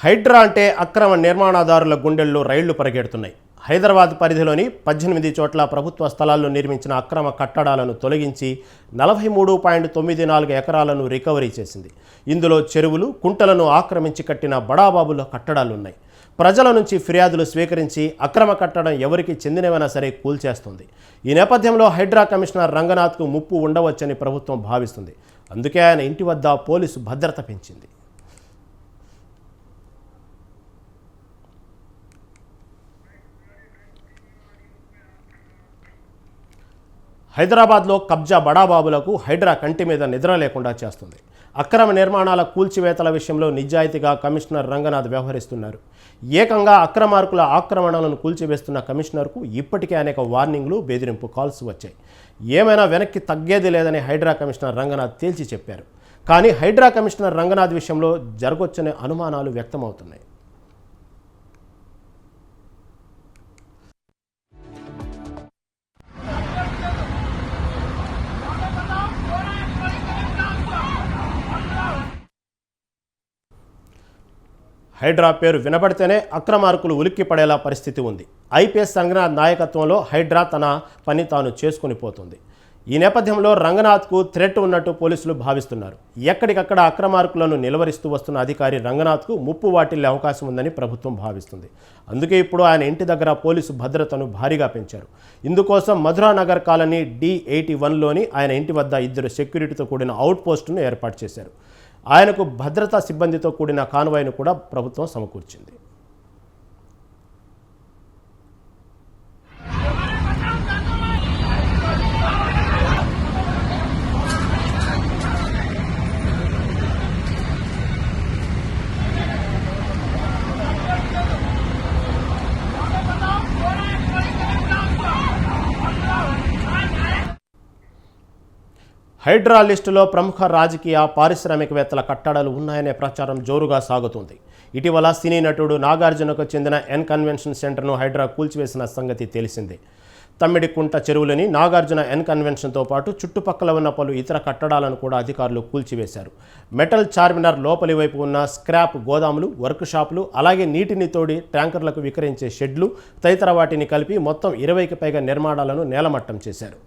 హైడ్రా అంటే అక్రమ నిర్మాణదారుల గుండెల్లో రైళ్ళు పరిగెడుతున్నాయి. హైదరాబాద్ పరిధిలోని పద్దెనిమిది చోట్ల ప్రభుత్వ స్థలాల్లో నిర్మించిన అక్రమ కట్టడాలను తొలగించి నలభై మూడు పాయింట్ తొమ్మిది నాలుగు ఎకరాలను రికవరీ చేసింది. ఇందులో చెరువులు కుంటలను ఆక్రమించి కట్టిన బడాబాబుల కట్టడాలున్నాయి. ప్రజల నుంచి ఫిర్యాదులు స్వీకరించి అక్రమ కట్టడం ఎవరికి చెందినవైనా సరే కూల్చేస్తుంది. ఈ నేపథ్యంలో హైడ్రా కమిషనర్ రంగనాథ్కు ముప్పు ఉండవచ్చని ప్రభుత్వం భావిస్తుంది. అందుకే ఆయన ఇంటి వద్ద పోలీసు భద్రత పెంచింది. హైదరాబాద్లో కబ్జా బడాబాబులకు హైడ్రా కంటి మీద నిద్ర లేకుండా చేస్తుంది. అక్రమ నిర్మాణాల కూల్చివేతల విషయంలో నిజాయితీగా కమిషనర్ రంగనాథ్ వ్యవహరిస్తున్నారు. ఏకంగా అక్రమార్కుల ఆక్రమణలను కూల్చివేస్తున్న కమిషనర్కు ఇప్పటికే అనేక వార్నింగ్లు బెదిరింపు కాల్స్ వచ్చాయి. ఏమైనా వెనక్కి తగ్గేది లేదని హైడ్రా కమిషనర్ రంగనాథ్ తేల్చి చెప్పారు. కానీ హైడ్రా కమిషనర్ రంగనాథ్ విషయంలో జరగొచ్చనే అనుమానాలు వ్యక్తమవుతున్నాయి. హైడ్రా పేరు వినబడితేనే అక్రమార్కులు ఉలిక్కి పడేలా పరిస్థితి ఉంది. ఐపీఎస్ రంగనాథ్ నాయకత్వంలో హైడ్రా తన పని తాను చేసుకుని పోతుంది. ఈ నేపథ్యంలో రంగనాథ్కు థ్రెట్ ఉన్నట్టు పోలీసులు భావిస్తున్నారు. ఎక్కడికక్కడ అక్రమార్కులను నిలవరిస్తూ వస్తున్న అధికారి రంగనాథ్కు ముప్పు వాటిల్లే అవకాశం ఉందని ప్రభుత్వం భావిస్తుంది. అందుకే ఇప్పుడు ఆయన ఇంటి దగ్గర పోలీసు భద్రతను భారీగా పెంచారు. ఇందుకోసం మధురానగర్ కాలనీ డి ఎయిటీ వన్లోని ఆయన ఇంటి వద్ద ఇద్దరు సెక్యూరిటీతో కూడిన అవుట్ పోస్టును ఏర్పాటు చేశారు. ఆయనకు భద్రతా సిబ్బందితో కూడిన కాన్వాయ్ను కూడా ప్రభుత్వం సమకూర్చింది. హైడ్రా లిస్టులో ప్రముఖ రాజకీయ పారిశ్రామికవేత్తల కట్టడాలు ఉన్నాయనే ప్రచారం జోరుగా సాగుతుంది. ఇటీవల సినీ నటుడు నాగార్జునకు చెందిన ఎన్ కన్వెన్షన్ సెంటర్ను హైడ్రా కూల్చివేసిన సంగతి తెలిసిందే. తమ్మిడికుంట చెరువులని నాగార్జున ఎన్ కన్వెన్షన్తో పాటు చుట్టుపక్కల ఉన్న పలు ఇతర కట్టడాలను కూడా అధికారులు కూల్చివేశారు. మెటల్ చార్మినార్ లోపలి వైపు ఉన్న స్క్రాప్ గోదాములు వర్క్ షాపులు అలాగే నీటిని తోడి ట్యాంకర్లకు విక్రయించే షెడ్లు తదితర వాటిని కలిపి మొత్తం ఇరవైకి పైగా నిర్మాణాలను నేలమట్టం చేశారు.